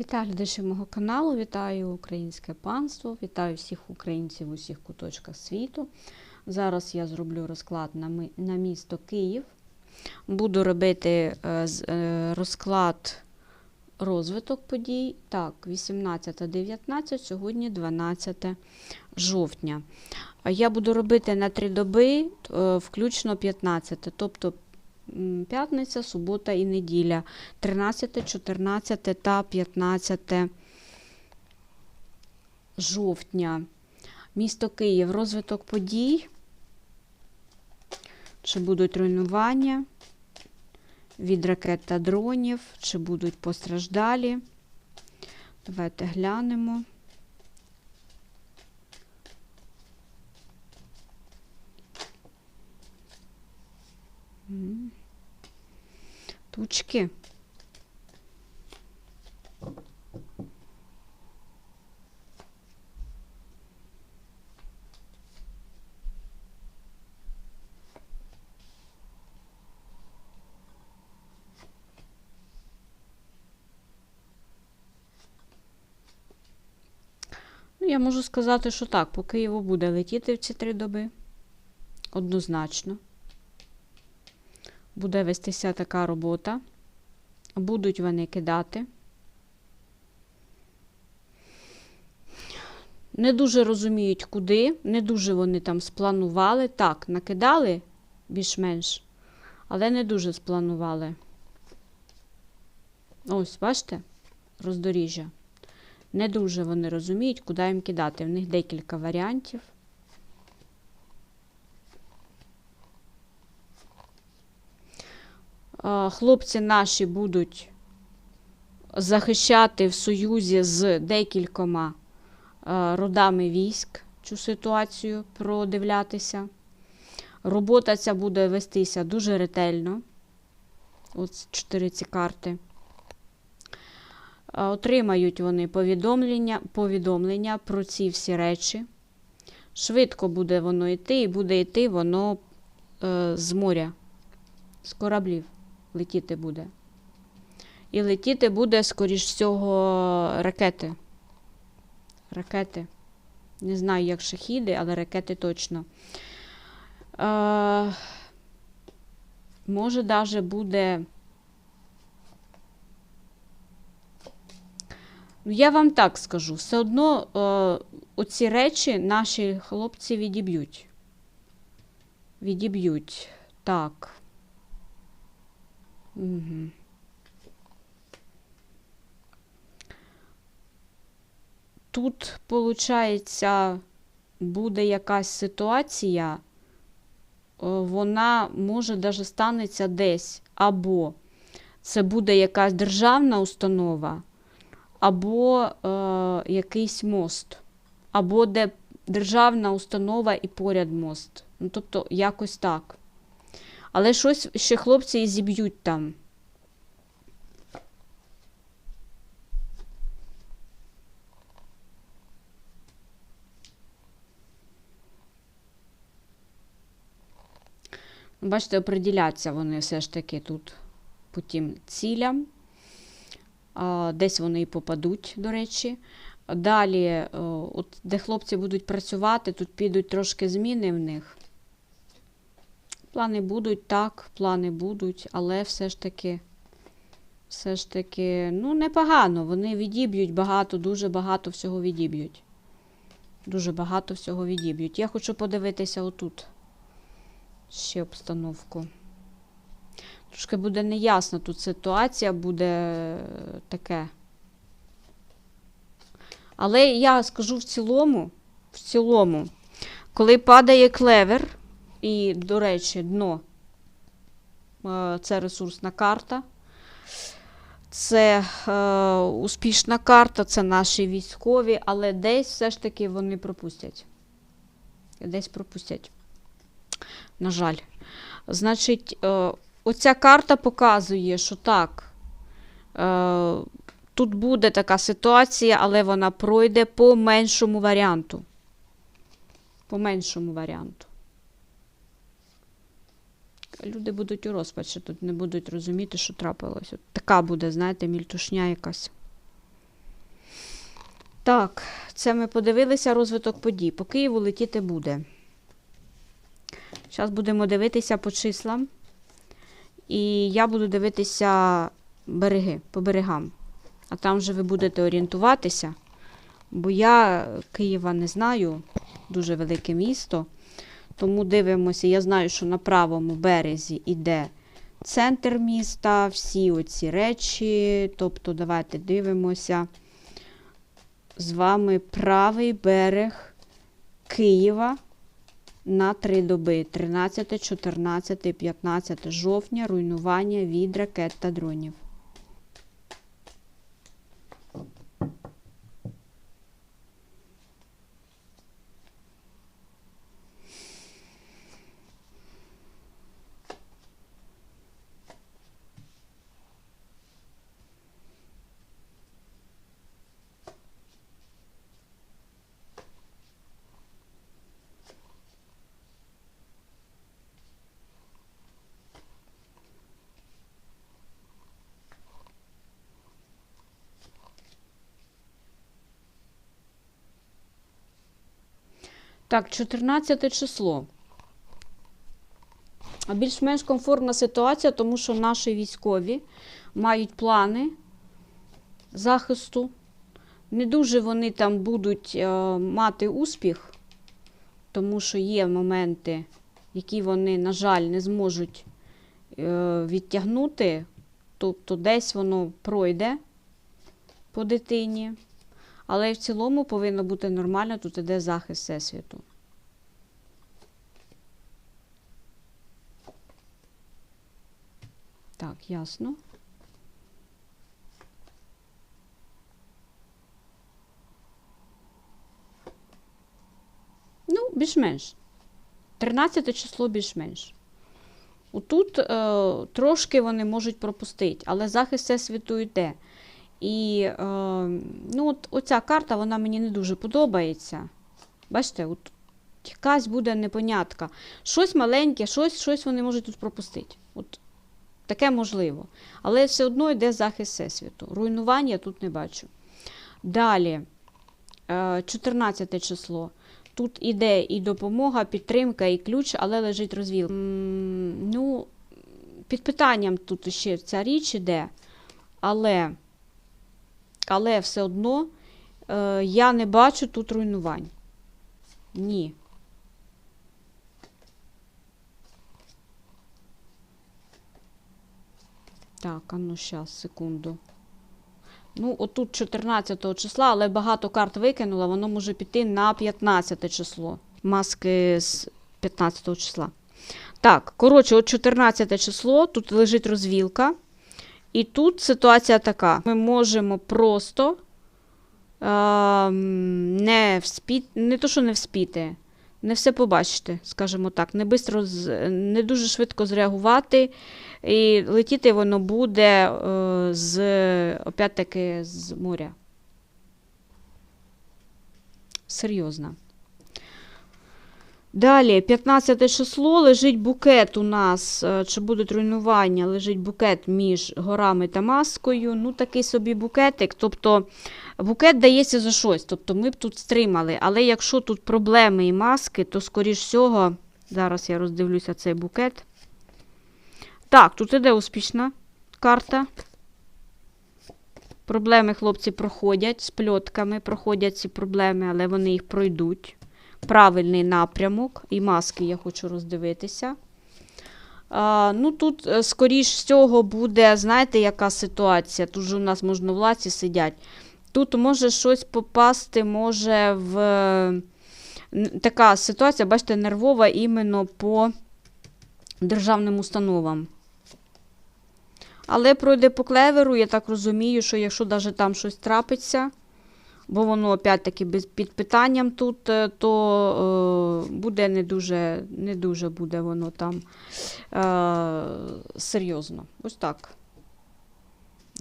Вітаю глядачів мого каналу, вітаю українське панство, вітаю всіх українців у всіх куточках світу. Зараз я зроблю розклад на, місто Київ. Буду робити е, е, розклад розвиток подій. Так, 18-19, сьогодні 12 жовтня. Я буду робити на три доби, е, включно 15, тобто п'ятниця, субота і неділя. 13, 14 та 15 жовтня. Місто Київ, розвиток подій. Чи будуть руйнування від ракет та дронів, чи будуть постраждалі. Давайте глянемо. Тучки. Ну, я можу сказати, що так, по Києву буде летіти в ці три доби. Однозначно. Буде вестися така робота. Будуть вони кидати. Не дуже розуміють, куди, не дуже вони там спланували. Так, накидали більш-менш, але не дуже спланували. Ось, бачите, роздоріжжя. Не дуже вони розуміють, куди їм кидати. В них декілька варіантів. Хлопці наші будуть захищати в союзі з декількома е, родами військ цю ситуацію продивлятися. Робота ця буде вестися дуже ретельно. Ось чотири ці карти. Е, Отримають вони повідомлення, повідомлення про ці всі речі. Швидко буде воно йти, і буде йти воно е, з моря, з кораблів летіти буде. І летіти буде, скоріш всього, ракети. Ракети. Не знаю, як шахіди, але ракети точно. Е, може, навіть буде. Ну, я вам так скажу, все одно е, оці речі наші хлопці відіб'ють. Відіб'ють. Так. Тут, виходить, буде якась ситуація, е, вона може навіть станеться десь. Або це буде якась державна установа, або е, якийсь мост, або де державна установа і поряд мост. Ну, тобто, якось так. Але щось ще хлопці і зіб'ють там. Бачите, оприділяться вони все ж таки тут по тим цілям. Десь вони і попадуть, до речі. Далі, е, от, де хлопці будуть працювати, тут підуть трошки зміни в них. Плани будуть, так, плани будуть, але все ж таки, все ж таки, ну, непогано. Вони відіб'ють багато, дуже багато всього відіб'ють. Дуже багато всього відіб'ють. Я хочу подивитися отут. Ще обстановку. Трошки буде неясно тут ситуація, буде е, таке. Але я скажу в цілому, в цілому, коли падає клевер, і, до речі, дно е, це ресурсна карта. Це е, успішна карта, це наші військові, але десь все ж таки вони пропустять. Десь пропустять. На жаль. Значить, е, оця карта показує, що так. Е, тут буде така ситуація, але вона пройде по меншому варіанту. По меншому варіанту. Люди будуть у розпачі, тут не будуть розуміти, що трапилось. От така буде, знаєте, мільтушня якась. Так, це ми подивилися розвиток подій. По Києву летіти буде. Зараз будемо дивитися по числам. І я буду дивитися береги, по берегам. А там вже ви будете орієнтуватися. Бо я Києва не знаю, дуже велике місто. Тому дивимося, я знаю, що на правому березі йде центр міста, всі оці речі. Тобто, давайте дивимося з вами правий берег Києва на три доби: 13, 14, 15 жовтня, руйнування від ракет та дронів. Так, 14 число. Більш-менш комфортна ситуація, тому що наші військові мають плани захисту. Не дуже вони там будуть е, мати успіх, тому що є моменти, які вони, на жаль, не зможуть е, відтягнути. Тобто десь воно пройде по дитині. Але в цілому повинно бути нормально, тут іде захист Всесвіту. Так, ясно. Ну, більш-менш. 13 число більш-менш. Отут е, трошки вони можуть пропустити, але захист Всесвіту йде. І е, ну, от, оця карта вона мені не дуже подобається. Бачите, от якась буде непонятка. Щось маленьке, щось щось вони можуть тут пропустити. От Таке можливо. Але все одно йде захист Всесвіту. Руйнування тут не бачу. Далі, е, 14 число. Тут іде і допомога, підтримка, і ключ, але лежить розвіл. Ну, під питанням тут ще ця річ іде. Але. Але все одно е, я не бачу тут руйнувань. Ні. Так, а ну щас, секунду. Ну, отут 14 числа, але багато карт викинула, воно може піти на 15 число. Маски з 15 числа. Так, коротше, от 14 число, тут лежить розвілка. І тут ситуація така: ми можемо просто е, не вспіти, не то, що не вспіти, не все побачити, скажімо так, не бистро, не дуже швидко зреагувати. І летіти воно буде е, з, опять-таки, з моря. Серйозно. Далі, 15 число, лежить букет у нас, е, чи будуть руйнування, лежить букет між горами та маскою. Ну, такий собі букетик. Тобто букет дається за щось. Тобто ми б тут стримали. Але якщо тут проблеми і маски, то, скоріш всього, зараз я роздивлюся цей букет. Так, тут іде успішна карта. Проблеми хлопці проходять з пльотками, проходять ці проблеми, але вони їх пройдуть. Правильний напрямок, і маски я хочу роздивитися. А, ну, тут, е, скоріш всього, буде, знаєте, яка ситуація? Тут же у нас можновладці сидять. Тут може щось попасти, може в е, така ситуація, бачите, нервова іменно по державним установам. Але пройде по клеверу, я так розумію, що якщо навіть там щось трапиться, бо воно опять-таки під питанням тут, е, то е, буде не дуже, не дуже буде воно там е, серйозно. Ось так.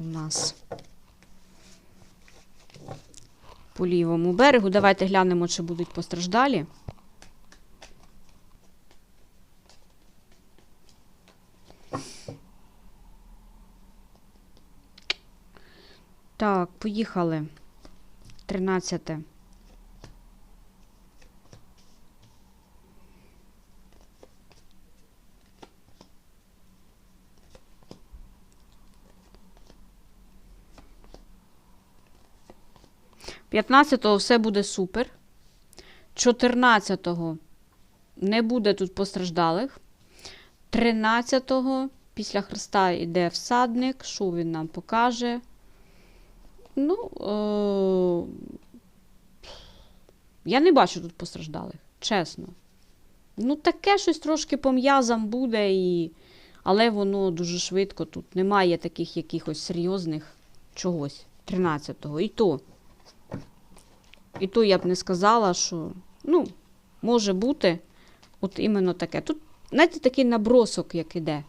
У нас по лівому берегу. Давайте глянемо, чи будуть постраждалі. Так, поїхали. 13. П'ятнадцятого все буде супер. 14-го не буде тут постраждалих. 13-го після Христа йде всадник. Що він нам покаже? Ну, е- я не бачу тут постраждалих, чесно. Ну, таке щось трошки по м'язам буде, і... але воно дуже швидко тут. Немає таких якихось серйозних чогось. 13-го. І то. І то я б не сказала, що ну, може бути от іменно таке. Тут, знаєте, такий набросок, як іде.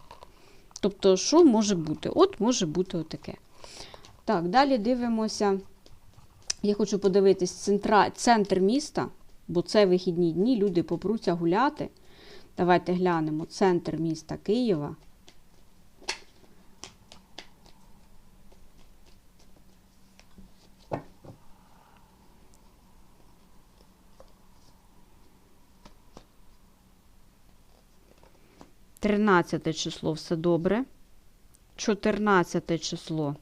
Тобто, що може бути? От може бути отаке. Так, далі дивимося. Я хочу подивитись центра, центр міста, бо це вихідні дні, люди попруться гуляти. Давайте глянемо центр міста Києва. Тринадцяте число все добре. Чотирнадцяте число.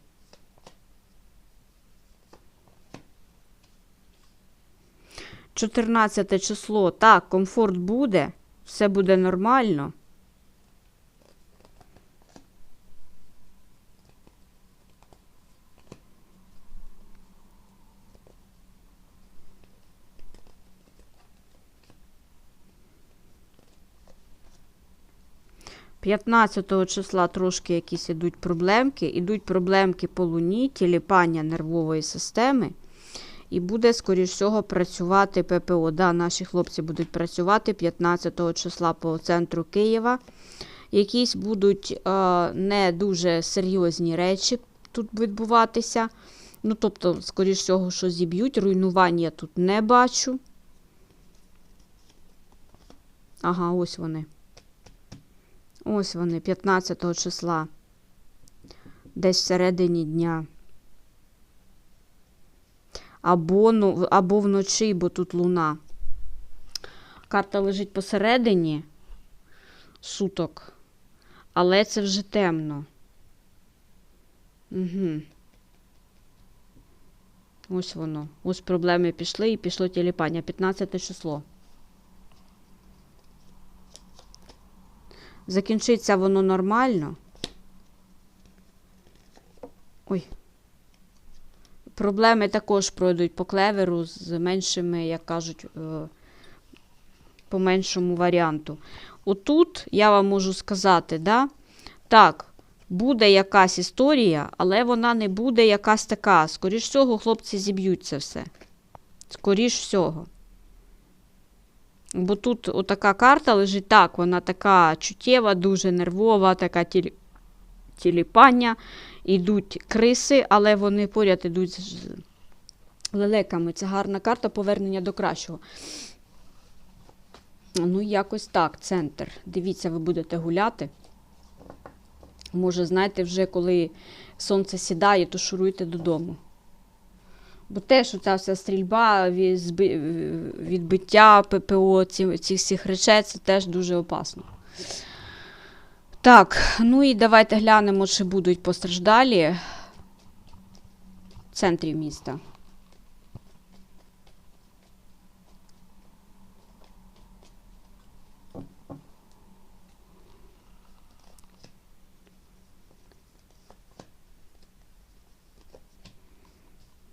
Чотирнадцяте число. Так, комфорт буде, все буде нормально. П'ятнадцятого числа трошки якісь ідуть проблемки. Ідуть проблемки по луні, тіліпання нервової системи. І буде, скоріш всього, працювати ППО. Да, наші хлопці будуть працювати 15 числа по центру Києва. Якісь будуть е, не дуже серйозні речі тут відбуватися. Ну, тобто, скоріш всього, що зіб'ють. Руйнування я тут не бачу. Ага, ось вони. Ось вони, 15 числа. Десь всередині дня. Або, ну, або вночі, бо тут луна. Карта лежить посередині суток, але це вже темно. Угу. Ось воно. Ось проблеми пішли і пішло тіліпання. 15 число. Закінчиться воно нормально. Ой. Проблеми також пройдуть по клеверу з меншими, як кажуть, е, по меншому варіанту. Отут я вам можу сказати, да? так, буде якась історія, але вона не буде якась така. Скоріш всього, хлопці зіб'ють це все. Скоріш всього. Бо тут отака карта лежить так, вона така чуттєва, дуже нервова, така тілі... тіліпання. Йдуть криси, але вони поряд йдуть з лелеками. Це гарна карта повернення до кращого. Ну, якось так, центр. Дивіться, ви будете гуляти. Може, знаєте, вже коли сонце сідає, то шуруйте додому. Бо теж оця вся стрільба, відбиття ППО, цих всіх речей, це теж дуже опасно. Так, ну і давайте глянемо, чи будуть постраждалі в центрі міста.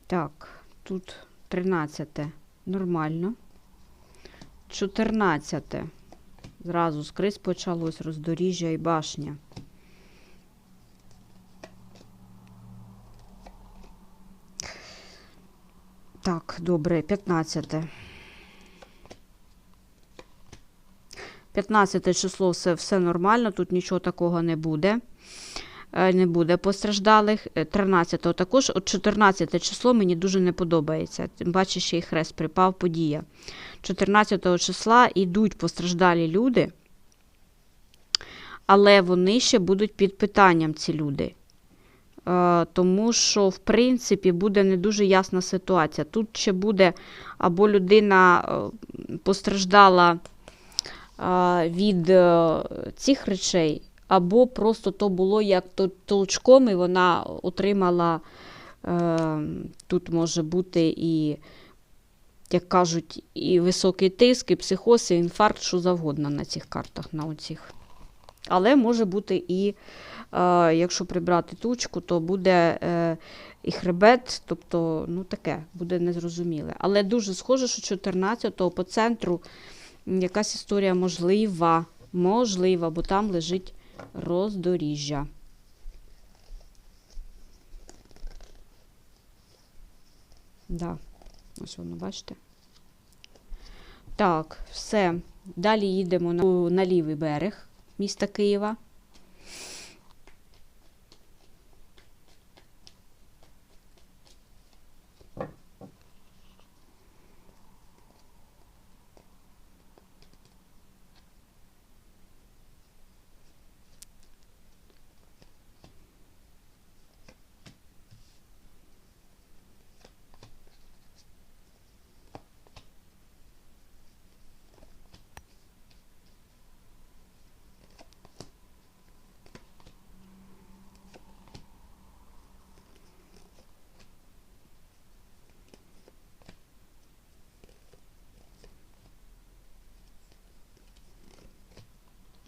Так, тут 13 нормально. 14. Зразу скрізь почалось роздоріжжя і башня. Так, добре, 15. 15 число все, все нормально, тут нічого такого не буде. Е, не буде постраждалих. 13-го е, також, от 14 число мені дуже не подобається. Тим паче, ще й хрест припав подія. 14 числа йдуть постраждалі люди, але вони ще будуть під питанням ці люди. Е, Тому що, в принципі, буде не дуже ясна ситуація. Тут ще буде або людина постраждала від цих речей, або просто то було як толчком, і вона отримала, е, тут може бути і, як кажуть, і високий тиск, і психоз, і інфаркт, що завгодно на цих картах, на оцих. Але може бути і, е, якщо прибрати тучку, то буде е, і хребет, тобто, ну таке, буде незрозуміле. Але дуже схоже, що 14-го по центру якась історія можлива, можлива, бо там лежить роздоріжжя. Да, ось воно, бачите. Так, все. Далі їдемо на, на лівий берег міста Києва.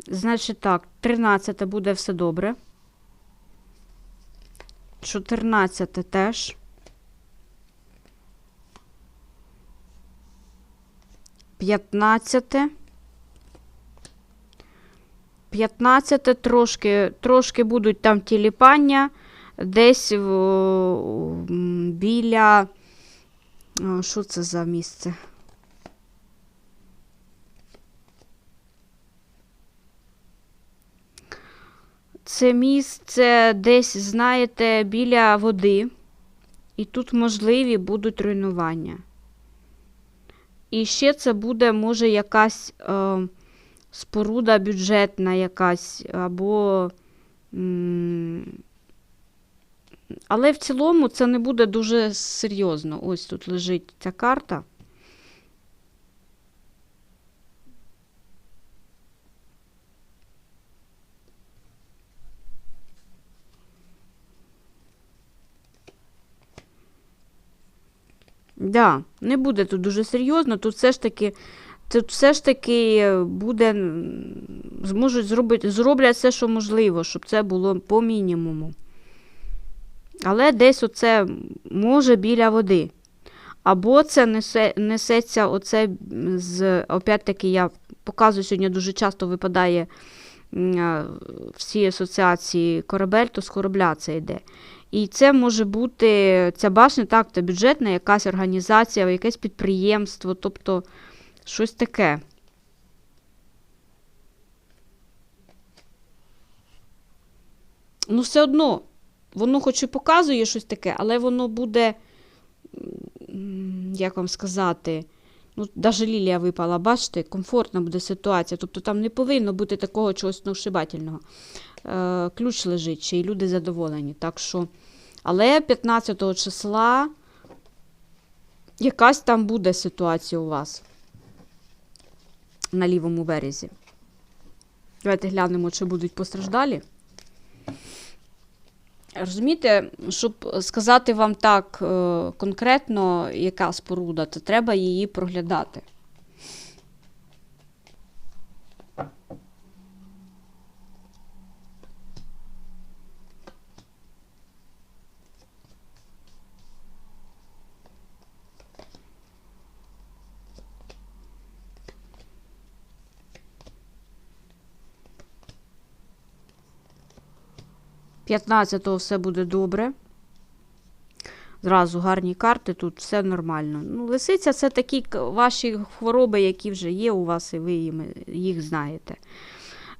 Значить так, 13 буде все добре. 14 теж. П'ятнадцяте. П'ятнадцяте трошки, трошки будуть там тіліпання десь в, біля. Що це за місце? Це місце десь, знаєте, біля води, і тут можливі будуть руйнування. І ще це буде, може, якась е, споруда бюджетна якась, або. Але в цілому це не буде дуже серйозно. Ось тут лежить ця карта. Да, не буде тут дуже серйозно. Тут все ж таки, тут все ж таки буде, зможуть зробити, зроблять все, що можливо, щоб це було по мінімуму. Але десь оце може біля води. Або це несе, несеться оце з, опять-таки, я показую сьогодні дуже часто випадає всі асоціації корабель, то з корабля це йде. І це може бути ця башня, так, це бюджетна якась організація, якесь підприємство, тобто щось таке. Ну, все одно, воно хоч і показує щось таке, але воно буде, як вам сказати, ну, навіть лілія випала, бачите, комфортна буде ситуація. Тобто там не повинно бути такого чогось сногсшибательного. Е, ключ лежить, ще й люди задоволені. Так що, але 15 числа якась там буде ситуація у вас на лівому березі. Давайте глянемо, чи будуть постраждалі. Розумієте, щоб сказати вам так е, конкретно, яка споруда, то треба її проглядати. П'ятнадцятого все буде добре. Зразу гарні карти, тут все нормально. Ну, лисиця це такі ваші хвороби, які вже є у вас, і ви їх знаєте.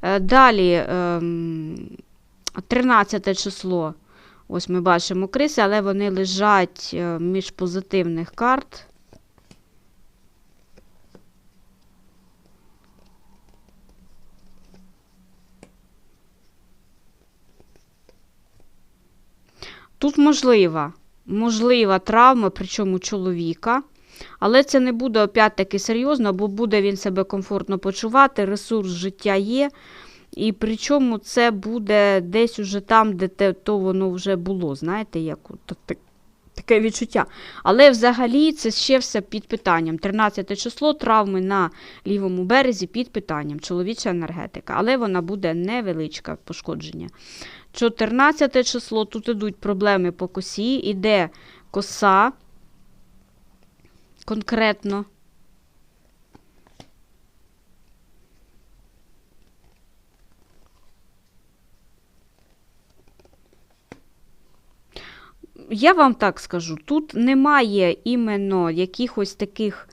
Е, Далі, ем, 13 число. Ось ми бачимо криси, але вони лежать е, між позитивних карт. Тут можлива, можлива травма, причому чоловіка. Але це не буде опять-таки серйозно, бо буде він себе комфортно почувати, ресурс життя є. І причому це буде десь уже там, де те, то воно вже було. Знаєте, як от так- таке відчуття. Але взагалі це ще все під питанням. 13 число травми на лівому березі під питанням. Чоловіча енергетика. Але вона буде невеличка пошкодження. 14 число, тут ідуть проблеми по косі, іде коса. Конкретно. Я вам так скажу, тут немає іменно якихось таких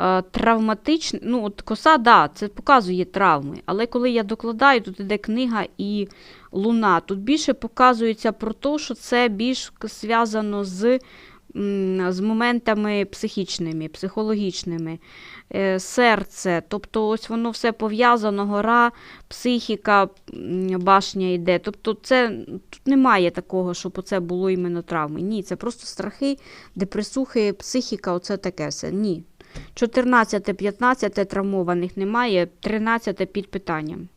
е, травматичних. Ну, от коса, да, це показує травми. Але коли я докладаю, тут іде книга і луна. Тут більше показується про те, що це більш зв'язано з, з моментами психічними, психологічними. Е, серце, тобто ось воно все пов'язано, гора, психіка, башня йде. Тобто це тут немає такого, щоб оце було іменно травми. Ні, це просто страхи, депресухи, психіка, оце таке все. Ні. 14-15 травмованих немає, 13 під питанням.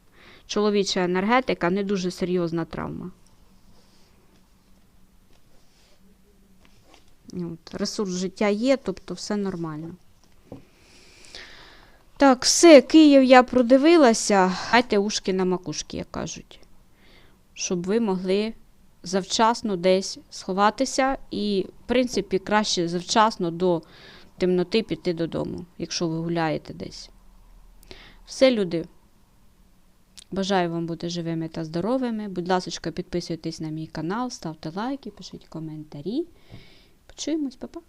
Чоловіча енергетика не дуже серйозна травма. От, ресурс життя є, тобто все нормально. Так, все, Київ я продивилася. Гайте ушки на макушки, як кажуть. Щоб ви могли завчасно десь сховатися і, в принципі, краще завчасно до темноти піти додому, якщо ви гуляєте десь. Все, люди. Бажаю вам бути живими та здоровими. Будь ласка, підписуйтесь на мій канал, ставте лайки, пишіть коментарі. Почуємось, па-па.